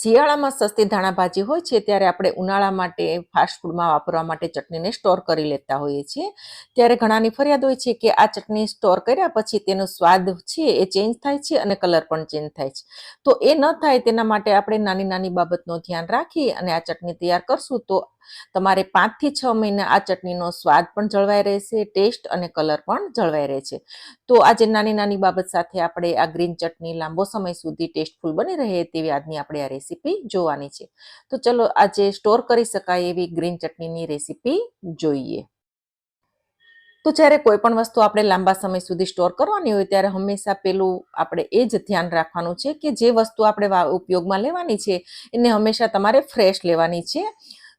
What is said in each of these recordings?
શિયાળામાં સસ્તી ધાણાભાજી હોય છે, ત્યારે આપણે ઉનાળા માટે ફાસ્ટફૂડમાં વાપરવા માટે ચટણીને સ્ટોર કરી લેતા હોઈએ છીએ. ત્યારે ઘણાની ફરિયાદ હોય છે કે આ ચટણી સ્ટોર કર્યા પછી તેનો સ્વાદ છે એ ચેન્જ થાય છે અને કલર પણ ચેન્જ થાય છે. તો એ ન થાય તેના માટે આપણે નાની નાની બાબતનું ધ્યાન રાખી અને આ ચટણી તૈયાર કરશું તો તમારે પાંચથી છ મહિના આ ચટણીનો સ્વાદ પણ જળવાઈ રહેશે, ટેસ્ટ અને કલર પણ જળવાઈ રહેશે. તો આજે નાની નાની બાબત સાથે આપણે આ ગ્રીન ચટણી લાંબો સમય સુધી ટેસ્ટફુલ બની રહે તેવી આજની આપણે આ રેસીપી જોવાની છે. તો ચલો આજે સ્ટોર કરી શકાય એવી ગ્રીન ચટણીની રેસીપી જોઈએ. તો જ્યારે કોઈ પણ વસ્તુ આપણે લાંબા સમય સુધી સ્ટોર કરવાની હોય ત્યારે હંમેશા પેલું આપણે એ જ ધ્યાન રાખવાનું છે કે જે વસ્તુ આપણે ઉપયોગમાં લેવાની છે એને હંમેશા તમારે ફ્રેશ લેવાની છે.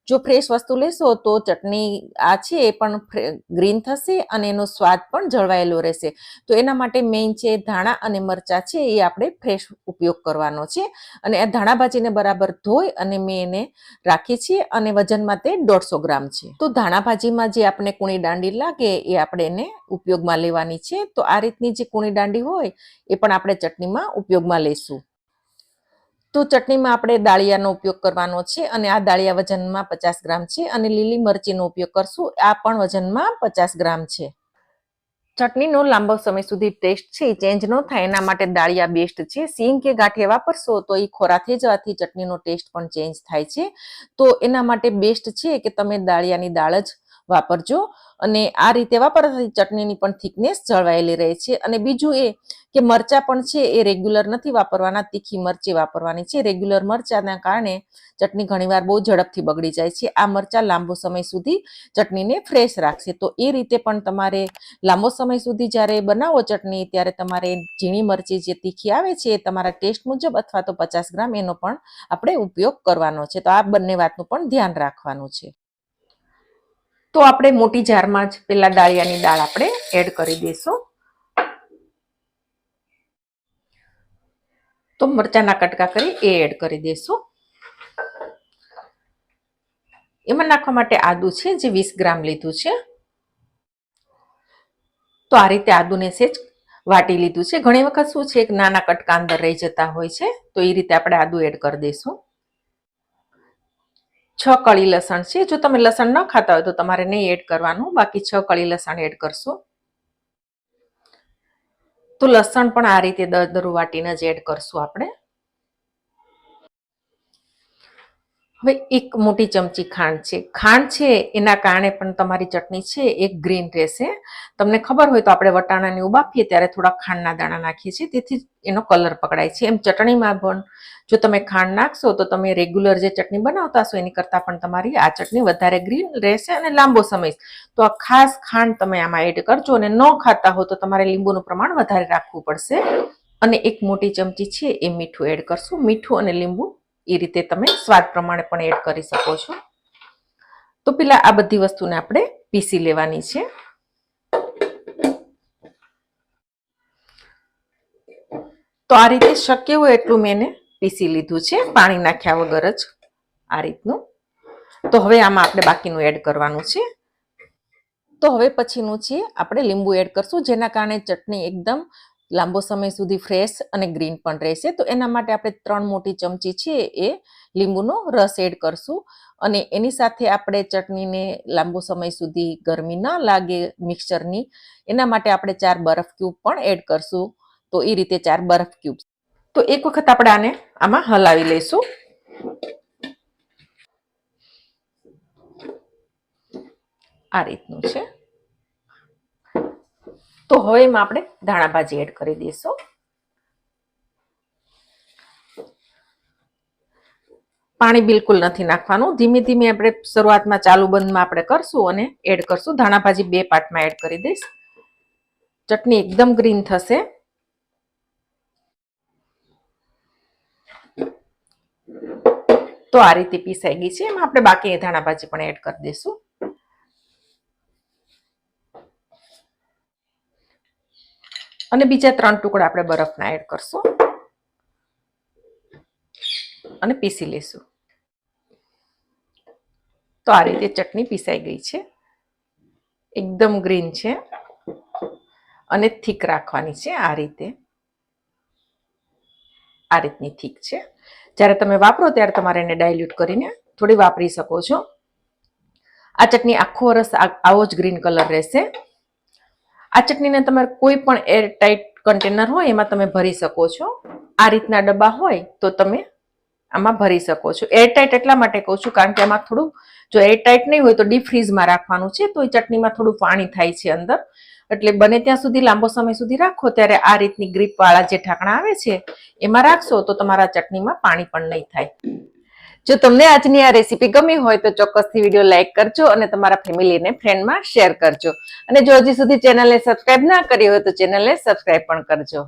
જો ફ્રેશ વસ્તુ લેશો તો ચટણી આ છે એ પણ ગ્રીન થશે અને એનો સ્વાદ પણ જળવાયેલો રહેશે. તો એના માટે મેઇન છે ધાણા અને મરચાં છે એ આપણે ફ્રેશ ઉપયોગ કરવાનો છે. અને આ ધાણા ભાજીને બરાબર ધોઈ અને મેં એને રાખી છે અને વજનમાં તે દોઢસો ગ્રામ છે. તો ધાણા ભાજીમાં જે આપણે કૂણી દાંડી લાગે એ આપણે એને ઉપયોગમાં લેવાની છે. તો આ રીતની જે કૂણી દાંડી હોય એ પણ આપણે ચટણીમાં ઉપયોગમાં લેશું તો ચટણીમાં આપણે દાળિયાનો ઉપયોગ કરવાનો છે અને આ દાળિયા વજનમાં પચાસ ગ્રામ છે અને લીલી મરચીનો ઉપયોગ કરશું. આ પણ વજનમાં પચાસ ગ્રામ છે. ચટણીનો લાંબો સમય સુધી ટેસ્ટ છે, એ ચેન્જ ન થાય, એના માટે દાળિયા બેસ્ટ છે. સિંગ કે ગાંઠે વાપરશો તો એ ખોરા થઈ જવાથી ચટણીનો ટેસ્ટ પણ ચેન્જ થાય છે. તો એના માટે બેસ્ટ છે કે તમે દાળિયાની દાળ જ વાપરજો. અને આ રીતે વાપરવાથી ચટણીની પણ થિકનેસ જળવાયેલી રહે છે. અને બીજું એ કે મરચા પણ છે એ રેગ્યુલર નથી વાપરવાના. તીખી મરચી વાપરવાની છે. રેગ્યુલર મરચાના કારણે ચટણી ઘણીવાર બહુ ઝડપથી બગડી જાય છે. આ મરચા લાંબો સમય સુધી ચટણીને ફ્રેશ રાખશે. તો એ રીતે પણ તમારે લાંબો સમય સુધી જ્યારે બનાવો ચટણી, ત્યારે તમારે ઝીણી મરચી જે તીખી આવે છે એ તમારા ટેસ્ટ મુજબ અથવા તો પચાસ ગ્રામ એનો પણ આપણે ઉપયોગ કરવાનો છે. તો આ બંને વાતનું પણ ધ્યાન રાખવાનું છે. તો આપણે મોટી જારમાં જ પેલા દાળિયાની દાળ આપણે એડ કરી દઈશું. તો મરચાના કટકા કરી એ એડ કરી દઈશું. એમાં નાખવા માટે આદુ છે, જે વીસ ગ્રામ લીધું છે. તો આ રીતે આદુને સેજ વાટી લીધું છે. ઘણી વખત શું છે કે નાના કટકા અંદર રહી જતા હોય છે, તો એ રીતે આપણે આદુ એડ કરી દઈશું. છ કળી લસણ છે. જો તમે લસણ ન ખાતા હોય તો તમારે નહીં એડ કરવાનું. બાકી છ કળી લસણ એડ કરશું. તો લસણ પણ આ રીતે દરદરું વાટીને જ એડ કરશું આપણે. હવે એક મોટી ચમચી ખાંડ છે. ખાંડ છે એના કારણે પણ તમારી ચટણી છે એ ગ્રીન રહેશે. તમને ખબર હોય તો આપણે વટાણાને ઉબાફીએ ત્યારે થોડા ખાંડના દાણા નાખીએ છીએ. તેથી એનો કલર પકડાય છે. એમ ચટણીમાં પણ જો તમે ખાંડ નાખશો તો તમે રેગ્યુલર જે ચટણી બનાવતા હશો એની કરતાં પણ તમારી આ ચટણી વધારે ગ્રીન રહેશે અને લાંબો સમય તો આ ખાસ ખાંડ તમે આમાં એડ કરજો અને ન ખાતા હો તો તમારે લીંબુનું પ્રમાણ વધારે રાખવું પડશે. અને એક મોટી ચમચી છે એ મીઠું એડ કરશું. મીઠું અને લીંબુ એ રીતે તમે સ્વાદ પ્રમાણે પણ એડ કરી શકો છો. તો પેલા આ બધી વસ્તુને આપણે પીસી લેવાની છે. તો આ રીતે શક્ય હોય એટલું મેં એને પીસી લીધું છે. પાણી નાખ્યા વગર જ આ રીતનું. તો હવે આમાં આપણે બાકીનું એડ કરવાનું છે. તો હવે પછીનું છે આપણે લીંબુ એડ કરશું, જેના કારણે ચટણી એકદમ લાંબો સમય સુધી ફ્રેશ અને ગ્રીન પણ રહેશે. તો એના માટે આપણે ત્રણ મોટી ચમચી છે એ લીંબુનો રસ એડ કરશું અને એની સાથે આપણે ચટણીને લાંબો સમય સુધી ગરમી ન લાગે મિક્સચરની એના માટે આપણે ચાર બરફ ક્યુબ પણ એડ કરશું. તો એ રીતે ચાર બરફ ક્યુબ તો એક વખત આપણે આને આમાં હલાવી લઈશું. આ રીતનું છે. તો હવે એમાં આપણે ધાણા ભાજી એડ કરી દઈશું. પાણી બિલકુલ નથી નાખવાનું. ધીમે ધીમે આપણે શરૂઆતમાં ચાલુ બંધમાં આપણે કરશું અને એડ કરશું. ધાણા ભાજી બે પાર્ટમાં એડ કરી દઈશ. ચટણી એકદમ ગ્રીન થશે. તો આ રીતે પીસાઈ ગઈ છે. એમાં આપણે બાકી ધાણા ભાજી પણ એડ કરી દઈશું. અને બીજા ત્રણ ટુકડા આપણે બરફના એડ કરશું. અને પીસી લેશું તો આ રીતે ચટણી પીસાઈ ગઈ છે. એકદમ ગ્રીન છે. અને થીક રાખવાની છે આ રીતે. આ રીતની થીક છે. જ્યારે તમે વાપરો ત્યારે તમારે એને ડાયલ્યુટ કરીને થોડી વાપરી શકો છો. આ ચટણી આખો વરસ આવો જ ગ્રીન કલર રહેશે. આ ચટણીને તમારે કોઈ પણ એર ટાઈટ કન્ટેનર હોય, એમાં તમે ભરી શકો છો. આ રીતના ડબ્બા હોય, તો તમે આમાં ભરી શકો છો. એર ટાઈટ એટલા માટે કહું છું, કારણ કે આમાં થોડું, જો એર ટાઈટ નહીં હોય તો ડીપ ફ્રીઝમાં રાખવાનું છે, તો એ ચટણીમાં થોડું પાણી થાય છે અંદર. એટલે બને ત્યાં સુધી, લાંબો સમય સુધી રાખો. ત્યારે આ રીતની ગ્રીપવાળા જે ઢાંકણા આવે છે, એમાં રાખશો તો તમારા ચટણીમાં પાણી પણ નહીં થાય. જો તમને આજની આ રેસીપી ગમી હોય તો ચોક્કસથી વીડિયો લાઇક કરજો અને તમારા ફેમિલીને ફ્રેન્ડમાં શેર કરજો. અને જો હજી સુધી ચેનલને સબસ્ક્રાઇબ ના કરી હોય તો ચેનલને સબસ્ક્રાઇબ પણ કરજો.